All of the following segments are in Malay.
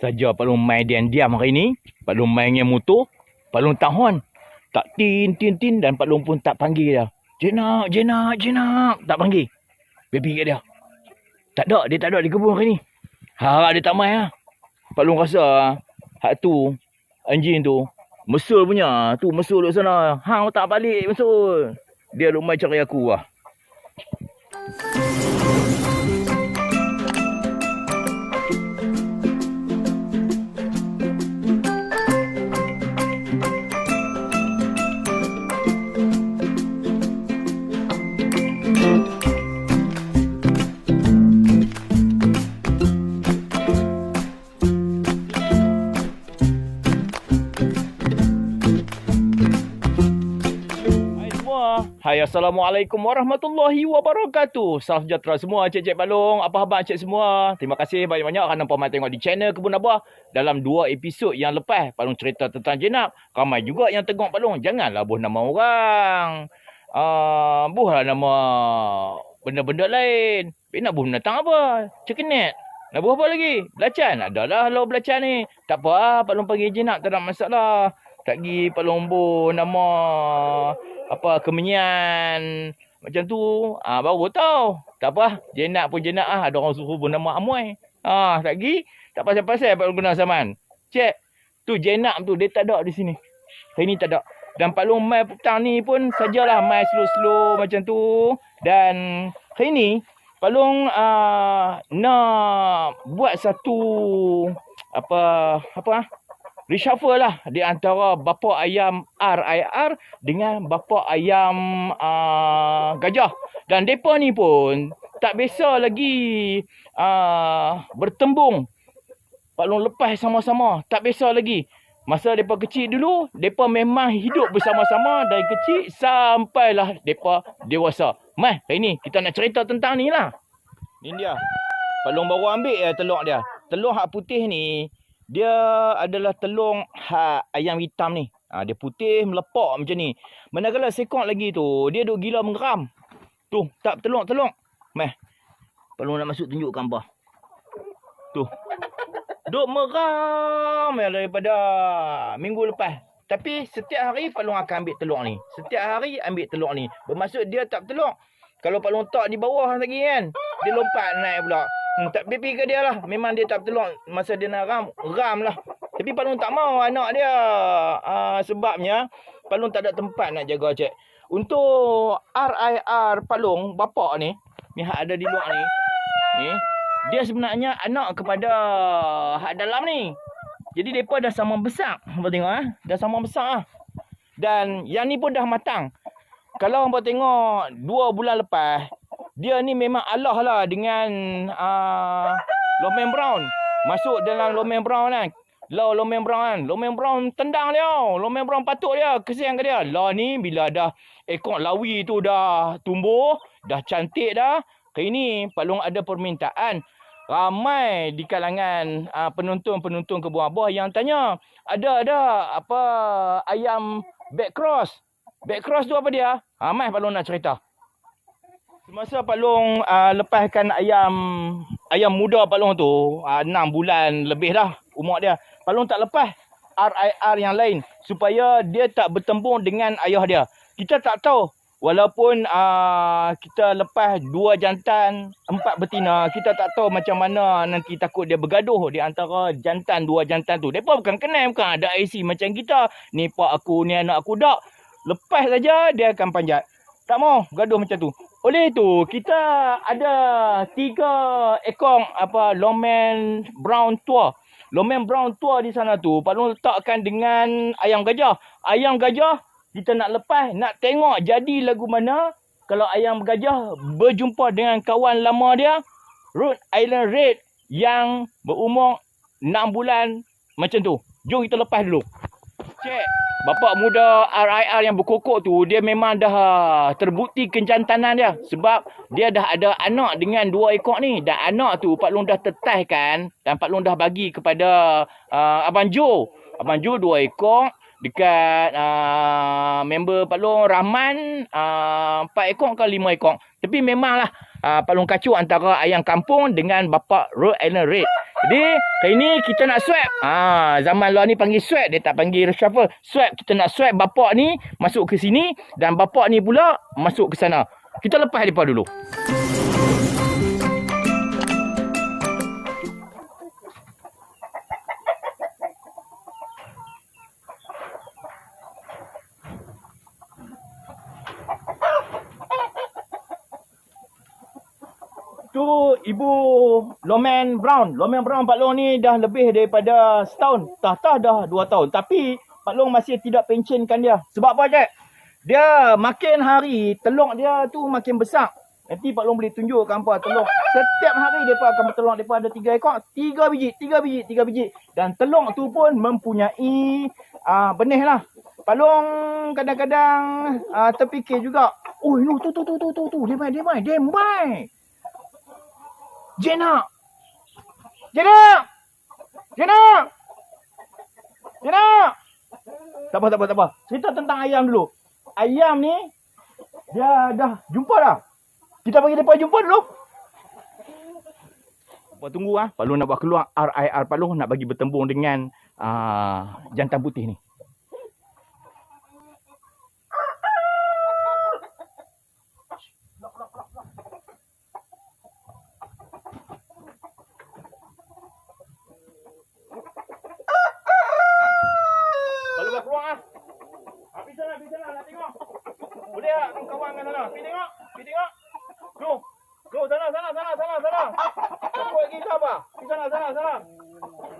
Saja Pak Long main diam-diam hari ni. Pak Long main dengan motor. Pak Long tak horn. Tak tin, tin, tin. Dan Pak Long pun tak panggil dia. Jenak, jenak, jenak. Tak panggil. Baby kat dia. Tak ada. Dia tak ada di kebun hari ni. Harap dia tak main lah. Pak Long rasa hak tu, anjing tu, mesul punya. Tu mesul duduk sana. Hang tak balik mesul. Dia lumai cari aku lah. Assalamualaikum warahmatullahi wabarakatuh. Salam sejahtera semua cik-cik balong. Apa khabar cik semua? Terima kasih banyak-banyak kerana pernah tengok di channel Kebun Abah. Dalam dua episod yang lepas, Palung cerita tentang jenak. Ramai juga yang tengok Palung. Janganlah buh nama orang. Uh, buhlah nama benda-benda lain. Eh, nak buh binatang apa? Cekenet. Nak buh apa lagi? Belacan. Adalah lo belacan ni. Tak apa lah. Palung panggil jenak. Tak ada masalah. Tak pergi Palung buh nama apa kemenyan. Macam tu ah baru tahu tak apa jenak pun jenak ah. Ada orang suruh pun nama amoy ah tak pergi tak pasal-pasal Long guna saman cek tu jenak tu dia tak ada di sini. Hari ni tak ada. Dan Pak Long mai petang ni pun sajalah mai slow-slow macam tu. Dan hari ni Pak Long uh, nak buat satu apa apa ah reshuffle lah di antara bapa ayam RIR dengan bapa ayam uh, gajah. Dan mereka ni pun tak biasa lagi uh, bertembung. Pak Long lepas sama-sama. Tak biasa lagi. Masa mereka kecil dulu, mereka memang hidup bersama-sama dari kecil sampailah mereka dewasa. Mai, hari ni kita nak cerita tentang ni lah. Ni dia. Pak Long baru ambil ya telur dia. Telur hak putih ni, dia adalah telur ha, ayam hitam ni. Ha, dia putih melepak macam ni. Manakala sekok lagi tu, dia duk gila mengeram. Tu, tak telur-telur. Meh. Perlu nak masuk tunjuk gambar. Tu. Duk meram ya daripada minggu lepas. Tapi setiap hari Pak Long akan ambil telur ni. Setiap hari ambil telur ni. Bermaksud dia tak telur. Kalau Pak Long tak di bawah lagi kan. Dia lompat naik pula. Hmm, tak pipi ke dia lah. Memang dia tak telur masa dia nak ram. Ram lah. Tapi Pak Long tak mau anak dia. Uh, sebabnya Pak Long tak ada tempat nak jaga cik. Untuk RIR Pak Long, bapak ni. Ni hak ada di luar ni. Ni. Dia sebenarnya anak kepada hak dalam ni. Jadi mereka dah sama besar. Hampa tengok ah. Dah sama besar ah. Dan yang ni pun dah matang. Kalau hampa tengok dua bulan lepas, dia ni memang Allah lah dengan uh, Lomen Brown. Masuk dalam Lomen Brown kan. Law Lomen Brown kan. Lomen Brown tendang dia. Lomen Brown patut dia. Kesian ke dia. Law ni bila dah ekor lawi tu dah tumbuh. Dah cantik dah. Hari ni Pak Long ada permintaan. Ramai di kalangan uh, penonton-penonton kebun abah yang tanya. Ada ada apa ayam back cross. Back cross tu apa dia? Ramai Pak Long nak cerita. Semasa Pak Long uh, lepaskan ayam ayam muda Pak Long tu, uh, 6 bulan lebih dah umur dia. Pak Long tak lepas RIR yang lain supaya dia tak bertembung dengan ayah dia. Kita tak tahu walaupun uh, kita lepas dua jantan, empat betina, kita tak tahu macam mana nanti takut dia bergaduh di antara jantan dua jantan tu. Depa bukan kenal bukan ada IC macam kita. Ni pak aku, ni anak aku dak. Lepas saja dia akan panjat. Tak mau gaduh macam tu. Oleh itu, kita ada tiga ekor apa longman brown tua. Longman brown tua di sana tu, Long letakkan dengan ayam gajah. Ayam gajah, kita nak lepas, nak tengok jadi lagu mana kalau ayam gajah berjumpa dengan kawan lama dia, Rhode Island Red yang berumur 6 bulan macam tu. Jom kita lepas dulu. Cek. Bapak muda RIR yang berkokok tu dia memang dah terbukti kejantanan dia sebab dia dah ada anak dengan dua ekor ni dan anak tu Pak Long dah tetahkan dan Pak Long dah bagi kepada uh, Abang Jo. Abang Jo dua ekor dekat uh, member Pak Long Rahman uh, empat ekor ke lima ekor. Tapi memanglah uh, Pak Long kacau antara ayam kampung dengan bapak Rhode Island Red. Jadi, kali ni kita nak swab. Ah, zaman law ni panggil swab, dia tak panggil reshuffle. Swab, kita nak swab bapak ni masuk ke sini dan bapak ni pula masuk ke sana. Kita lepas depa dulu. Tu ibu Loman Brown. Loman Brown Pak Long ni dah lebih daripada setahun. Tah-tah dah dua tahun. Tapi Pak Long masih tidak pensionkan dia. Sebab apa cik? Dia makin hari telur dia tu makin besar. Nanti Pak Long boleh tunjuk hampa telur. Setiap hari dia akan bertelur. Dia ada tiga ekor. Tiga biji, tiga biji, tiga biji. Dan telur tu pun mempunyai uh, benih lah. Pak Long kadang-kadang uh, terfikir juga. Oh, tu, tu, tu, tu, tu, tu. Dia main, dia main, dia main. Jenna! Jenna! Jenna! Jenna! Tak apa, tak apa, tak apa. Cerita tentang ayam dulu. Ayam ni, dia dah jumpa dah. Kita bagi mereka jumpa dulu. Buat tunggu ah. Palu nak buat keluar RIR Palu nak bagi bertembung dengan uh, jantan putih ni. Palu buat keluar ah. Ah, pergi sana, pergi sana nak tengok. Boleh tak kau kawan kat sana? Pergi tengok. Pergi tengok. Go. Go sana, sana, sana, sana, sana. Kau lagi ke apa? Pergi sana, sana, sana.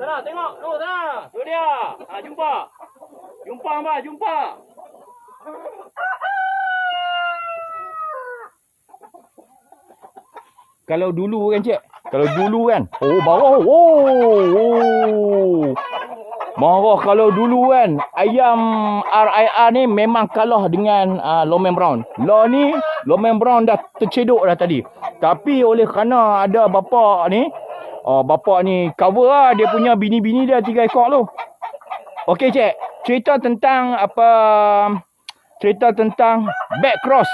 Sana, tengok. Go sana. Tu dia. Ha, jumpa. Mbak. Jumpa. Kalau dulu kan, Cik. Kalau dulu kan. Oh, bawah. Oh, oh. Marah kalau dulu kan ayam RIR ni memang kalah dengan uh, Loman Brown. Law ni Loman Brown dah tercedok dah tadi. Tapi oleh kerana ada bapa ni, uh, bapa ni cover lah dia punya bini-bini dia tiga ekor tu. Okey cik, cerita tentang apa cerita tentang back cross.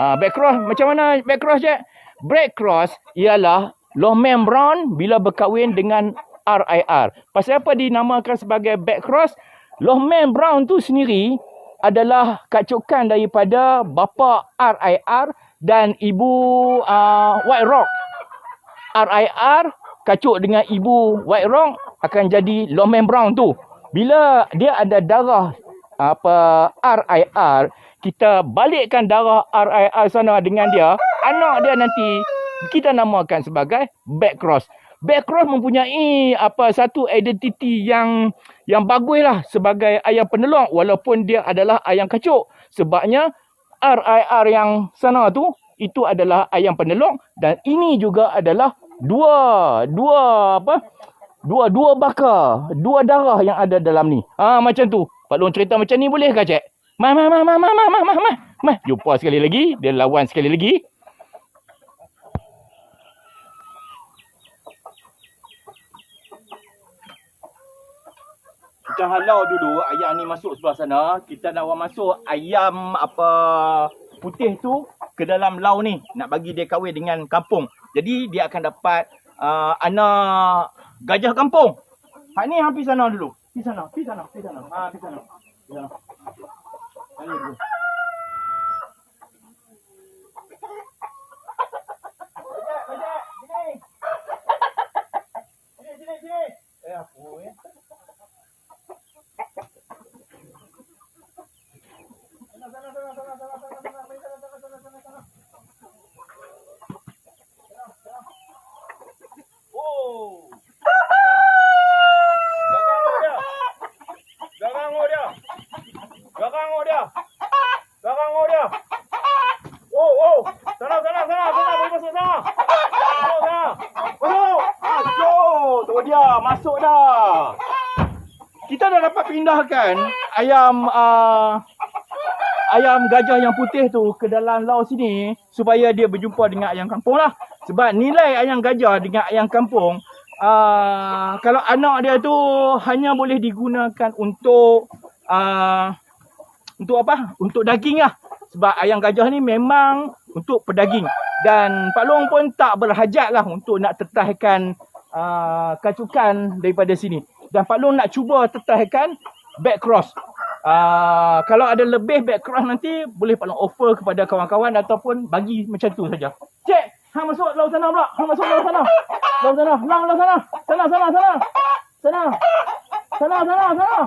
Ah uh, back cross macam mana back cross cik? Back cross ialah Loman Brown bila berkahwin dengan RIR. Pasal apa dinamakan sebagai back cross? Lohman Brown tu sendiri adalah kacukan daripada bapa RIR dan ibu uh, White Rock. RIR kacuk dengan ibu White Rock akan jadi Lohman Brown tu. Bila dia ada darah apa RIR, kita balikkan darah RIR sana dengan dia, anak dia nanti kita namakan sebagai back cross background mempunyai apa satu identiti yang yang bagus lah sebagai ayam penelong walaupun dia adalah ayam kacuk. Sebabnya RIR yang sana tu itu adalah ayam penelong dan ini juga adalah dua dua apa? Dua dua bakar, dua darah yang ada dalam ni. Ha, macam tu. Pak Long cerita macam ni boleh ke cik? Mah mah mah mah mah mah mah mah. Mah jumpa sekali lagi, dia lawan sekali lagi. kita halau dulu ayam ni masuk sebelah sana. Kita nak masuk ayam apa putih tu ke dalam lau ni. Nak bagi dia kahwin dengan kampung. Jadi dia akan dapat uh, anak gajah kampung. Hak ni hampir sana dulu. Pergi sana, pergi sana, pergi sana. Ha, pergi sana. Pergi sana. Pergi dulu. Masuk dah. Kita dah dapat pindahkan ayam uh, ayam gajah yang putih tu ke dalam lau sini supaya dia berjumpa dengan ayam kampung lah. Sebab nilai ayam gajah dengan ayam kampung uh, kalau anak dia tu hanya boleh digunakan untuk uh, untuk apa? Untuk daging lah. Sebab ayam gajah ni memang untuk pedaging. Dan Pak Long pun tak berhajat lah untuk nak tetahkan uh, kacukan daripada sini. Dan Pak Long nak cuba tetahkan back cross. Uh, kalau ada lebih back cross nanti boleh Pak Long offer kepada kawan-kawan ataupun bagi macam tu saja. Cik, hang masuk laut sana pula. Hang masuk laut sana. Laut sana, laut laut sana. Sana sana sana. Sana. Sana sana sana.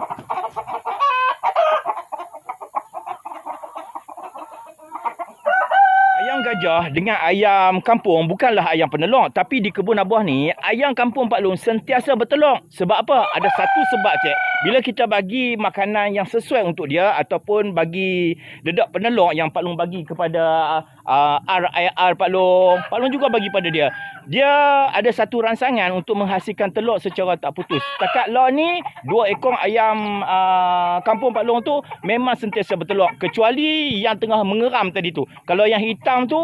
Ayam gajah dengan ayam kampung bukanlah ayam penelong. Tapi di kebun abuah ni, ayam kampung Pak Long sentiasa bertelur. Sebab apa? Ada satu sebab cik. Bila kita bagi makanan yang sesuai untuk dia ataupun bagi dedak penelong yang Pak Long bagi kepada uh, RIR Pak Long. Pak Long juga bagi pada dia. Dia ada satu rangsangan untuk menghasilkan telur secara tak putus. Takat lah ni, dua ekor ayam uh, kampung Pak Long tu memang sentiasa bertelur. Kecuali yang tengah mengeram tadi tu. Kalau yang hitam tu,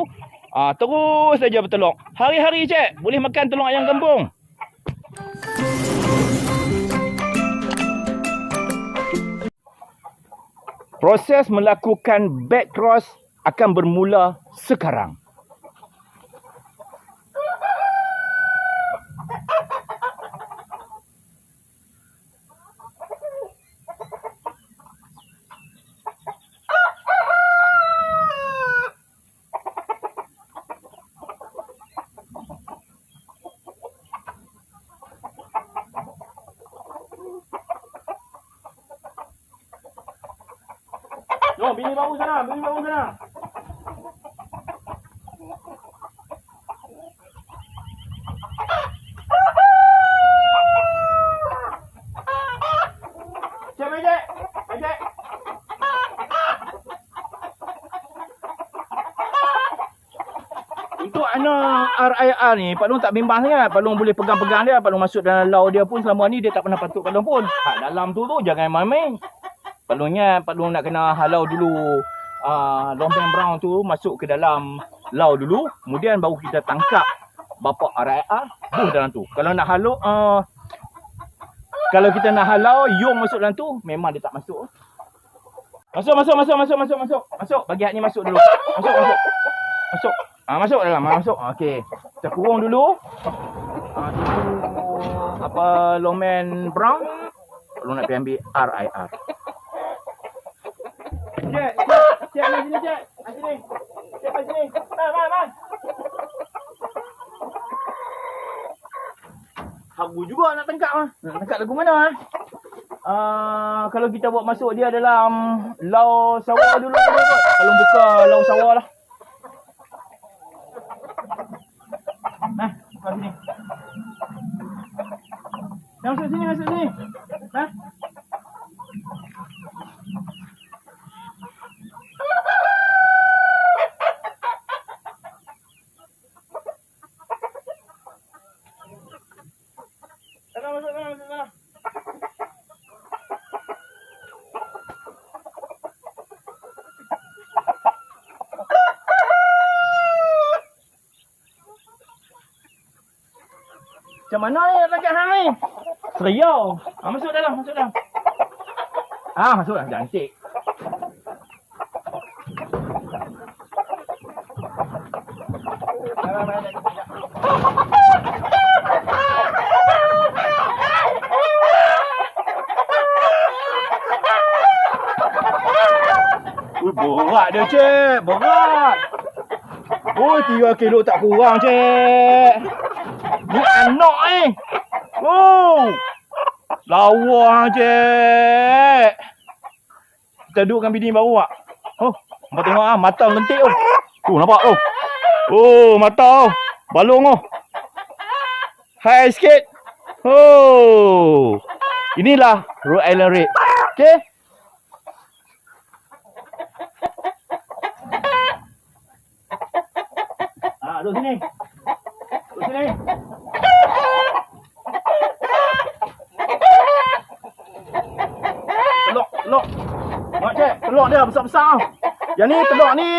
uh, terus saja bertelur. Hari-hari cik, boleh makan telur ayam kampung. Proses melakukan back cross akan bermula sekarang. Sana, bini baru sana. RIR ni, Pak Long tak bimbang sangat. Pak Long boleh pegang-pegang dia. Pak Long masuk dalam lau dia pun selama ni dia tak pernah patut Pak Long pun. Kat dalam tu tu jangan main-main. Pak Long nak kena halau dulu uh, lompeng brown tu masuk ke dalam lau dulu. Kemudian baru kita tangkap bapak RIR. Buh dalam tu. Kalau nak halau, uh, kalau kita nak halau, Yong masuk dalam tu, memang dia tak masuk. Masuk, masuk, masuk, masuk, masuk, masuk. Masuk, bagi hak ni masuk dulu. Masuk, masuk. Masuk. Ah masuk dalam, ah, masuk. Okey. Kita kurung dulu. Ah tu apa longman brown. Lu nak pergi ambil RIR. Sini sini. Sini. Habu juga nak tangkap ah. Nak tangkap lagu mana ah? Uh, kalau kita buat masuk dia dalam lau sawah dulu kot. Kalau buka lau sawah lah. Nah, masuk sini. Yang masuk sini, masuk sini. Nah. Sana masuk sana, masuk sana. Macam mana ni nak tangkap hang ni? Seriau. Ah, masuk dalam, masuk dalam. Ah, masuk dalam. Cantik. Berat dia, cik. Berat. Ui, tiga kilo tak kurang, cik. Ni anak ni. Oh. Lawa, cik. Kita dudukkan bini baru tak? Oh, nampak tengok ah, mata lentik tu. Tu, nampak tu. Oh, mata tu. Balung tu. Hai sikit. Oh. Inilah Rhode Island Red. Okay? Ah, duduk sini. Duduk sini. Telok, telok. Mak cik, telok dia besar-besar. Yang ni telok ni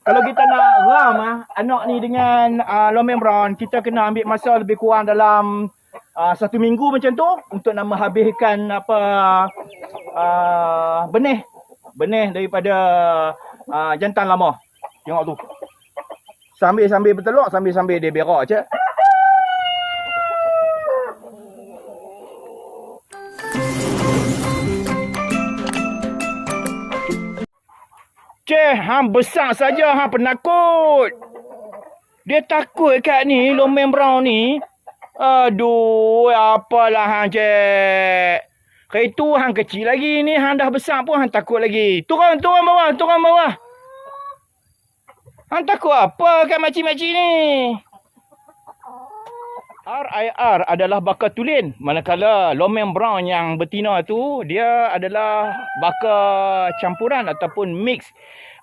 kalau kita nak ram ah anak ni dengan uh, lomeng brown, kita kena ambil masa lebih kurang dalam uh, satu minggu macam tu untuk nak menghabiskan apa uh, benih benih daripada uh, jantan lama. Tengok tu sambil-sambil bertelur sambil-sambil dia berak je Ceh, hang besar saja hang penakut. Dia takut kat ni, Lomen Brown ni. Aduh, apalah hang cek. Kereta tu hang kecil lagi ni, hang dah besar pun hang takut lagi. Turun, turun bawah, turun bawah. Hang takut apa kat makcik-makcik ni? RIR adalah bakar tulen. Manakala Lomeng Brown yang betina tu, dia adalah bakar campuran ataupun mix.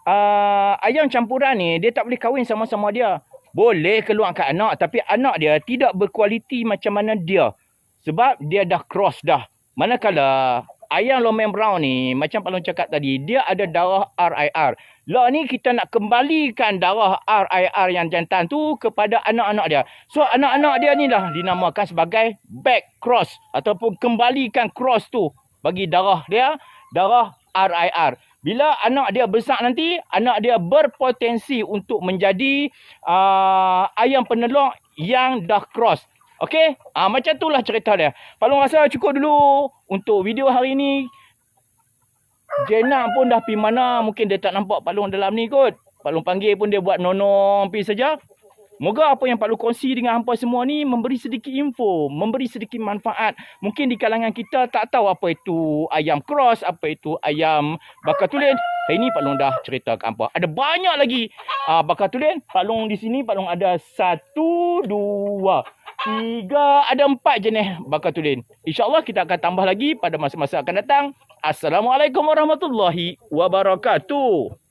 Uh, ayam campuran ni, dia tak boleh kahwin sama-sama dia. Boleh keluarkan anak, tapi anak dia tidak berkualiti macam mana dia. Sebab dia dah cross dah. Manakala ayam Lomeng Brown ni, macam Pak Long cakap tadi, dia ada darah RIR. Lah ni kita nak kembalikan darah RIR yang jantan tu kepada anak-anak dia. So anak-anak dia ni lah dinamakan sebagai back cross ataupun kembalikan cross tu bagi darah dia, darah RIR. Bila anak dia besar nanti, anak dia berpotensi untuk menjadi uh, ayam penelok yang dah cross. Okey? Ah macam itulah cerita dia. Pak Long rasa cukup dulu untuk video hari ni. Jenna pun dah pergi mana. Mungkin dia tak nampak Pak Long dalam ni kot. Pak Long panggil pun dia buat nonong pergi saja. Moga apa yang Pak Long kongsi dengan hampa semua ni memberi sedikit info, memberi sedikit manfaat. Mungkin di kalangan kita tak tahu apa itu ayam cross, apa itu ayam bakar tulen. Hari ni Pak Long dah cerita ke hampa. Ada banyak lagi uh, bakar tulen. Pak Long di sini, Pak Long ada satu, dua, tiga, ada empat jenis bakar tulen. InsyaAllah kita akan tambah lagi pada masa-masa akan datang. Assalamualaikum warahmatullahi wabarakatuh.